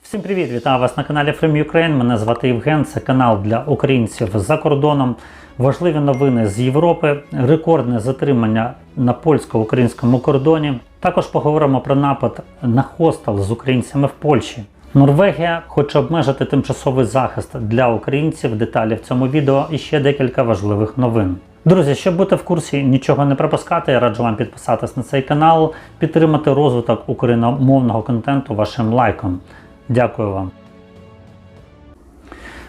Всім привіт! Вітаю вас на каналі From Ukraine. Мене звати Євген. Це канал для українців за кордоном. Важливі новини з Європи, рекордне затримання на польсько-українському кордоні. Також поговоримо про напад на хостел з українцями в Польщі. Норвегія хоче обмежити тимчасовий захист для українців. Деталі в цьому відео і ще декілька важливих новин. Друзі, щоб бути в курсі, нічого не пропускати, я раджу вам підписатись на цей канал, підтримати розвиток україномовного контенту вашим лайком. Дякую вам.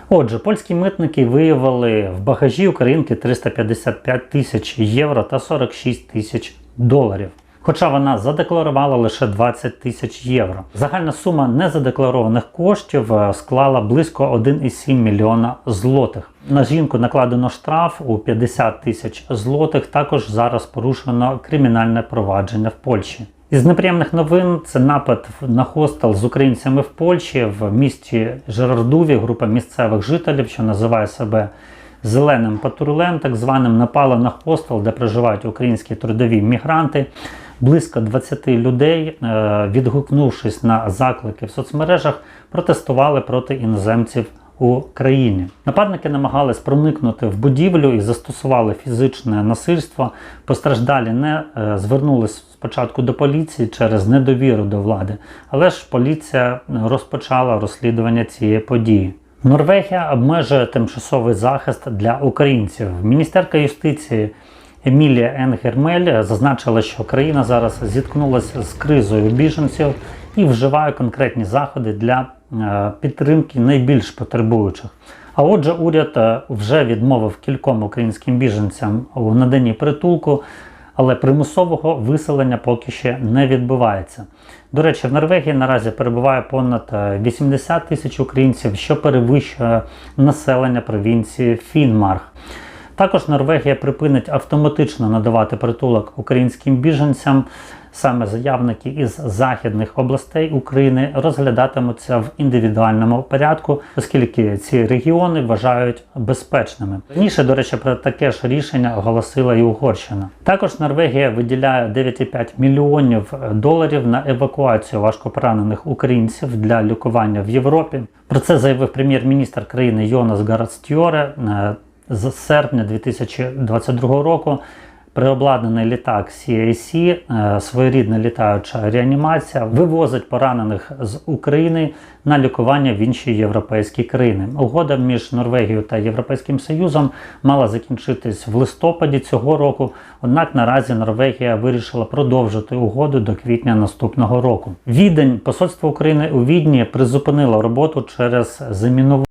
Отже, польські митники виявили в багажі українки 355 тисяч євро та 46 тисяч доларів. Хоча вона задекларувала лише 20 тисяч євро. Загальна сума незадекларованих коштів е, склала близько 1,7 мільйона злотих. На жінку накладено штраф у 50 тисяч злотих. Також зараз порушено кримінальне провадження в Польщі. Із неприємних новин це напад на хостел з українцями в Польщі в місті Жерардуві. Група місцевих жителів, що називає себе зеленим патрулем, так званим, напала на хостел, де проживають українські трудові мігранти. Близько 20 людей, е, відгукнувшись на заклики в соцмережах, протестували проти іноземців у. Нападники намагались проникнути в будівлю і застосували фізичне насильство. Постраждалі не е, звернулись спочатку до поліції через недовіру до влади, але ж поліція розпочала розслідування цієї події. Норвегія обмежує тимчасовий захист для українців. Міністерка юстиції Емілія Енгермель зазначила, що країна зараз зіткнулася з кризою біженців і вживає конкретні заходи для підтримки найбільш потребуючих. А отже, уряд е, вже відмовив кільком українським біженцям у наданні притулку, але примусового виселення поки ще не відбувається. До речі, в Норвегії наразі перебуває понад е, 80 тисяч українців, що перевищує населення провінції Фінмарх. Також Норвегія припинить автоматично надавати притулок українським біженцям. Саме заявники із західних областей України розглядатимуться в індивідуальному порядку, оскільки ці регіони вважають безпечними. Раніше, до речі, про таке ж рішення оголосила і Угорщина. Також Норвегія виділяє 9,5 мільйонів доларів на евакуацію важкопоранених українців для лікування в Європі. Про це заявив прем'єр-міністр країни Йонас Гарастьоре е, з серпня 2022 року. Переобладнаний літак CAC, е, своєрідна літаюча реанімація, вивозить поранених з України на лікування в інші європейські країни. Угода між Норвегією та Європейським Союзом мала закінчитись в листопаді цього року. Однак наразі Норвегія вирішила продовжити угоду до квітня наступного року. Відень посольство України у Відні призупинило роботу через замінування.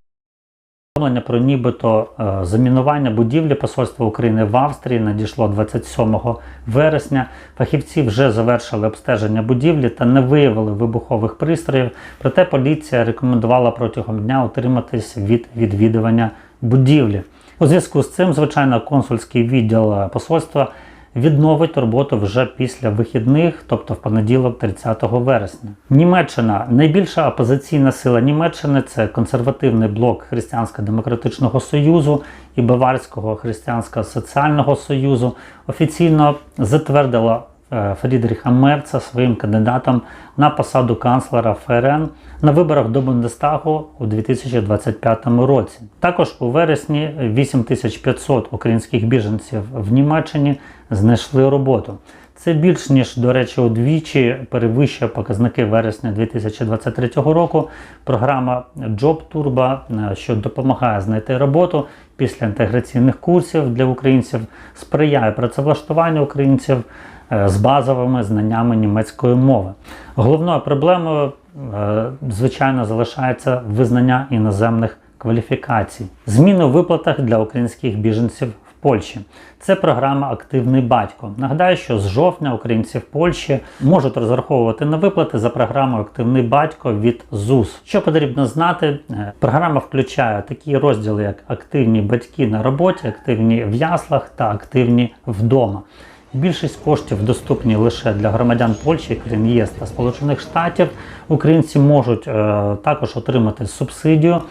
Повідомлення про нібито е, замінування будівлі посольства України в Австрії надійшло 27 вересня. Фахівці вже завершили обстеження будівлі та не виявили вибухових пристроїв. Проте поліція рекомендувала протягом дня утриматись від відвідування будівлі. У зв'язку з цим, звичайно, консульський відділ е, посольства відновить роботу вже після вихідних, тобто в понеділок, 30 вересня. Німеччина найбільша опозиційна сила Німеччини це консервативний блок Християнсько-демократичного союзу і Баварського християнсько соціального союзу. Офіційно затвердила е, Фрідріха Мерца своїм кандидатом на посаду канцлера ФРН на виборах до Бундестагу у 2025 році. Також у вересні 8500 українських біженців в Німеччині знайшли роботу. Це більш ніж, до речі, удвічі перевищує показники вересня 2023 року. Програма Job Turbo, е, що допомагає знайти роботу після інтеграційних курсів для українців, сприяє працевлаштуванню українців з базовими знаннями німецької мови. Головною проблемою, е, звичайно, залишається визнання іноземних кваліфікацій. Зміни у виплатах для українських біженців в Польщі. Це програма Активний батько. Нагадаю, що з жовтня українці в Польщі можуть розраховувати на виплати за програмою Активний батько від ЗУС. Що потрібно знати? Е, Програма включає такі розділи, як активні батьки на роботі, активні в яслах та активні вдома. Більшість коштів доступні лише для громадян Польщі, країн ЄС та Сполучених Штатів. Українці можуть е, також отримати субсидію.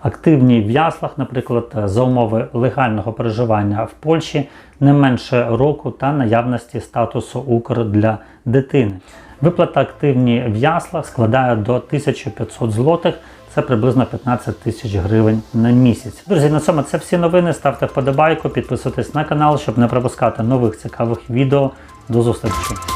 Активні в яслах, наприклад, е, за умови легального проживання в Польщі не менше року та наявності статусу Укр для дитини. Виплата активні в яслах складає до 1500 злотих. Це приблизно 15 тисяч гривень на місяць. Друзі, на цьому це всі новини. Ставте вподобайку, підписуйтесь на канал, щоб не пропускати нових цікавих відео. До зустрічі!